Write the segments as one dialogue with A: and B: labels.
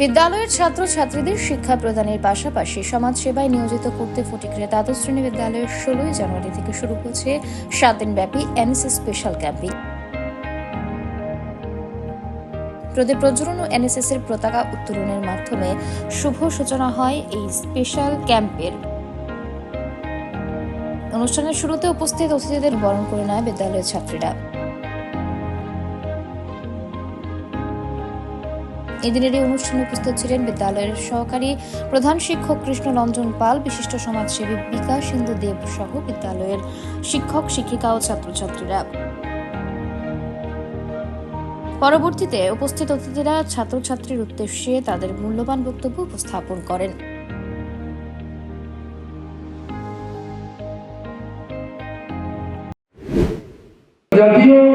A: বিদ্যালয়ের ছাত্র ছাত্রীদের শিক্ষা প্রদানের পাশাপাশি সমাজ সেবায় নিয়োজিত করতে ফটিকরে দ্বাদশ শ্রেণি বিদ্যালয়ের ষোলোই জানুয়ারি থেকে শুরু হচ্ছে সাত দিনব্যাপী এনএসএস স্পেশাল ক্যাম্পিং। প্রদীপ প্রজ্বলন ও এনএসএস এর পতাকা উত্তোলনের মাধ্যমে শুভ সূচনা হয় এই স্পেশাল ক্যাম্পের। অনুষ্ঠানের শুরুতে উপস্থিত অতিথিদের বরণ করে নেয় বিদ্যালয়ের ছাত্রীরা। এদিনের এই অনুষ্ঠানে উপস্থিত ছিলেন বিদ্যালয়ের সহকারী প্রধান শিক্ষক কৃষ্ণরঞ্জন পাল, বিশিষ্ট সমাজসেবী বিকাশ সিন্ধু দেব সহ বিদ্যালয়ের শিক্ষক, শিক্ষিকা ও ছাত্রছাত্রীরা। পরবর্তীতে উপস্থিত অতিথিরা ছাত্রছাত্রীর উদ্দেশ্যে তাদের মূল্যবান বক্তব্য উপস্থাপন করেন।
B: জাতীয়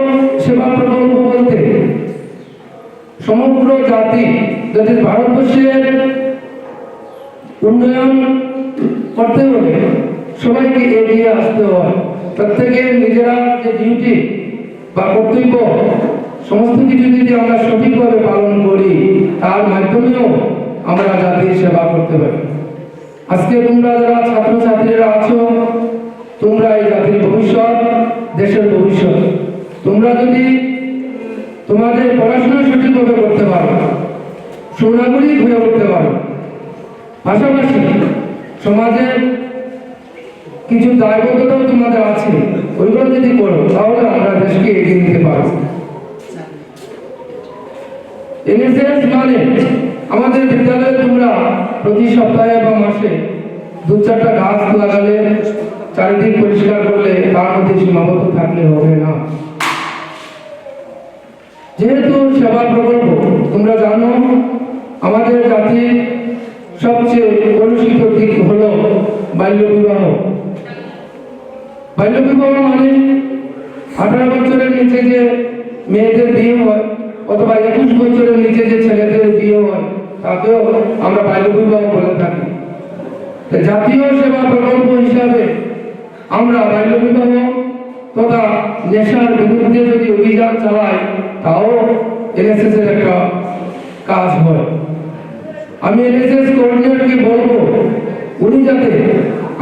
B: সমগ্র জাতি যাতে ভারতবর্ষের উন্নয়ন করতে হলে সবাইকে এগিয়ে আসতে হয়। প্রত্যেকের নিজেরা যে ডিউটি বা কর্তব্য, সমস্ত কিছু যদি আমরা সঠিকভাবে পালন করি, তার মাধ্যমেও আমরা জাতির সেবা করতে পারি। আজকে তোমরা যারা ছাত্রছাত্রীরা আছো, তোমরা এই জাতির ভবিষ্যৎ, দেশের ভবিষ্যৎ। তোমরা যদি তোমাদের পড়াশোনা সঠিকভাবে করতে পারো সুনাগরিক হয়ে উঠতে পারো। পাশাপাশি সমাজের কিছু দায়বদ্ধতাও তোমাদের আছে। ওইগুলো যদি করো, তাহলে আমরা দেশকে এগিয়ে নিতে পারব। এনএসএস মানে আমাদের বিদ্যালয়ে তোমরা প্রতি সপ্তাহে বা মাসে দু চারটা গাছ লাগালে চারিদিক পরিষ্কার করলে তার মধ্যে সীমাবদ্ধ থাকলে হবে না। যেহেতু সেবা প্রকল্প, তোমরা জানো আমাদের জাতির সবচেয়ে কলুষিত দিক হলো বাল্য বিবাহ বাল্য বিবাহ মানে আঠারো বছরের নিচে যে মেয়েদের বিয়ে হয়, অথবা একুশ বছরের নিচে যে ছেলেদের বিয়ে হয়, তাকেও আমরা বাল্য বিবাহ বলে থাকি। জাতীয় সেবা প্রকল্প হিসাবে আমরা বাল্য বিবাহ তথা নেশার বিরুদ্ধে যদি অভিযান চালাই, তাও এনএসএস এর একটা কাজ হয়। আমি এনএসএস কোঅর্ডিনেটরকে বলব, উনি যাতে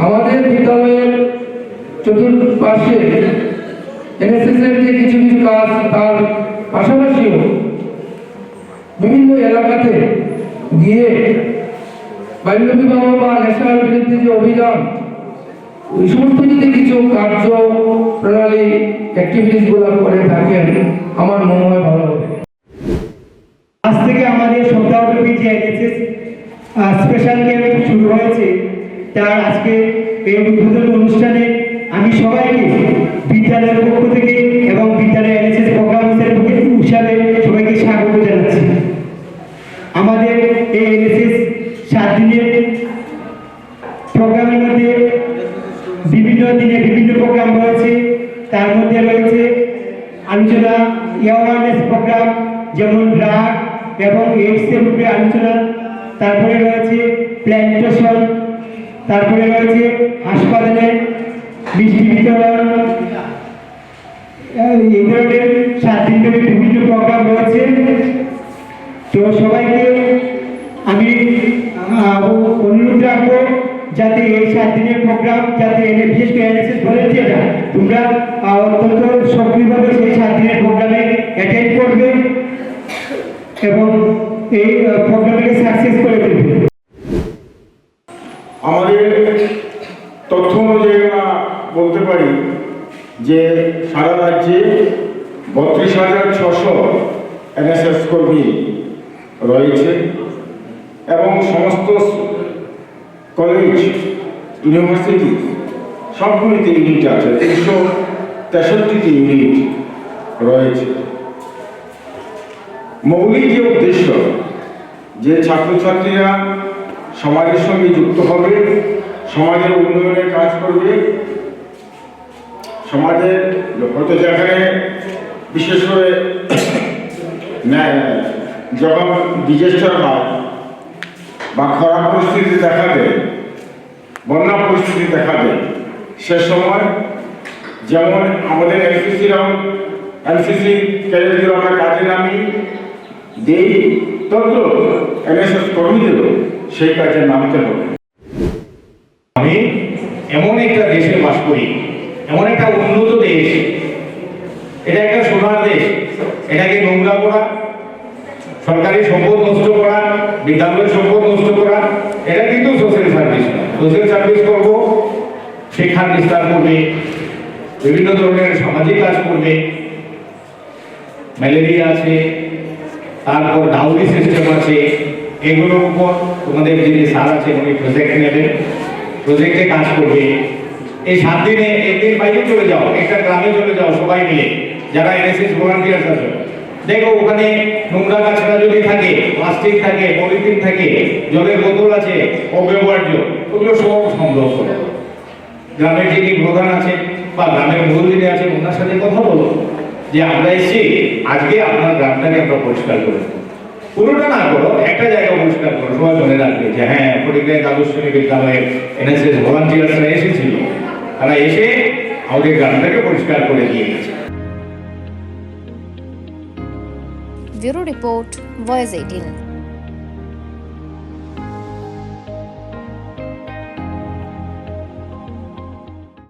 B: আমাদের বিদ্যালয়ের চতুর্পাশে এনএসএস এর যে কিছু কিছু কাজ, তার পাশাপাশিও বিভিন্ন এলাকাতে গিয়ে বাল্য বিবাহ বা নেশার বিরুদ্ধে যে অভিযান ওই সমস্ত যদি কিছু কার্য প্রণালী অ্যাক্টিভিটিসগুলো করে থাকেন, আমার মনে হয় ভালো হবে
C: আজ থেকে আমাদের সপ্তাহব্যাপী যে এনএসএস স্পেশাল ক্যাম্প শুরু হয়েছে। তার আজকে এই উদ্বোধন অনুষ্ঠানে আমি সবাইকে বিদ্যালয়ের পক্ষ থেকে এবং বিদ্যালয়ের এনএসএস প্রোগ্রামসের হিসাবে সবাইকে স্বাগত জানাচ্ছি। আমাদের এই এনএসএস সাত দিনের প্রোগ্রামের মধ্যে বিভিন্ন দিনে বিভিন্ন প্রোগ্রাম রয়েছে। তার মধ্যে রয়েছে আলোচনা অ্যাওয়ারনেস প্রোগ্রাম যেমন ড্রাগ এবং এইডসের উপরে আলোচনা তারপরে রয়েছে প্ল্যান্টেশন তারপরে রয়েছে হাসপাতালে মিষ্টি বিতরণ এই ধরনের সাত বিভিন্ন প্রোগ্রাম রয়েছে। তো সবাইকে আমি অনুরোধ রাখব যাতে এই সাত দিনের প্রোগ্রাম যাতে বিশেষ করে এনএসএস তোমরা অত্যন্ত সক্রিয়ভাবে সেই সাত দিনের প্রোগ্রামে অ্যাটেন্ড করবে এবং এই প্রোগ্রামকে সাকসেস করে তুলবে
D: আমাদের তথ্য অনুযায়ী আমরা বলতে পারি যে সারা রাজ্যে বত্রিশ হাজার ছশো এনএসএস কর্মী রয়েছে এবং সমস্ত কলেজ, ইউনিভার্সিটি সবগুলিতে ইউনিট আছে। তিনশো তেষট্টিটি ইউনিট রয়েছে। মৌলিক যে উদ্দেশ্য যে ছাত্রছাত্রীরা সমাজের সঙ্গে যুক্ত হবে, সমাজের উন্নয়নে কাজ করবে, সমাজের হয়তো যেখানে বিশেষ করে ন্যায়- যখন ডিজাস্টার হয় বা খরা পরিস্থিতি দেখা দেয়, বন্যা পরিস্থিতি দেখা দেয়, সে সময় যেমন আমাদের এনসিসিরাও এনসিসি ক্যাডেটগুলো আমরা কাজে নামি, দেই তদ্র এনএসএস কর্মীদেরও সেই কাজে নামতে হবে।
E: আমি এমন একটা দেশে বাস করি, এমন একটা উন্নত দেশ, এটা একটা সোনার দেশ, এটাকে নোংরা করা, সরকারি সম্পদ নষ্ট করা, বিদ্যালয়ের সম্পদ নষ্ট করা, এটা কিন্তু সোশ্যাল সার্ভিস সোশ্যাল সার্ভিস করব, শিক্ষার বিস্তার করবে, বিভিন্ন ধরনের সামাজিক কাজ করবে ম্যালেরিয়া আছে তারপর ডাউরি সিস্টেম আছে, এগুলোর উপর তোমাদের যিনি স্যার আছে উনি প্রজেক্ট নেবেন। প্রজেক্টে কাজ করবে। এই সাত দিনে একদিন বাইরে চলে যাও, একটা গ্রামে চলে যাও সবাই মিলে, যারা এনএসএস ভলান্টিয়ার্স আছে। দেখো, ওখানে নোংরা কাছড়া যদি থাকে প্লাস্টিক থাকে পলিথিন থাকে, জলের বোতল আছে অব্যবহার্য ওগুলো সব সংগ্রহ করো। গ্রামের যিনি প্রধান আছে বা গ্রামের মুরব্বী আছে, ওনার সাথে কথা বলো। যে আমরা এসে আজকে আপনার গ্রামটাকে আমরা পরিষ্কার করে। পুরোটা না করো, একটা জায়গা পরিষ্কার করো, সবাই মনে রাখবে যে হ্যাঁ ফটিকরায় দ্বাদশ শ্রেণি বিদ্যালয়ের এনএসএস ভলান্টিয়ার্সরা এসেছিল। তারা এসে আমাদের গ্রামটাকে পরিষ্কার করে দিয়ে গেছে।
A: Bureau report, voice eighteen.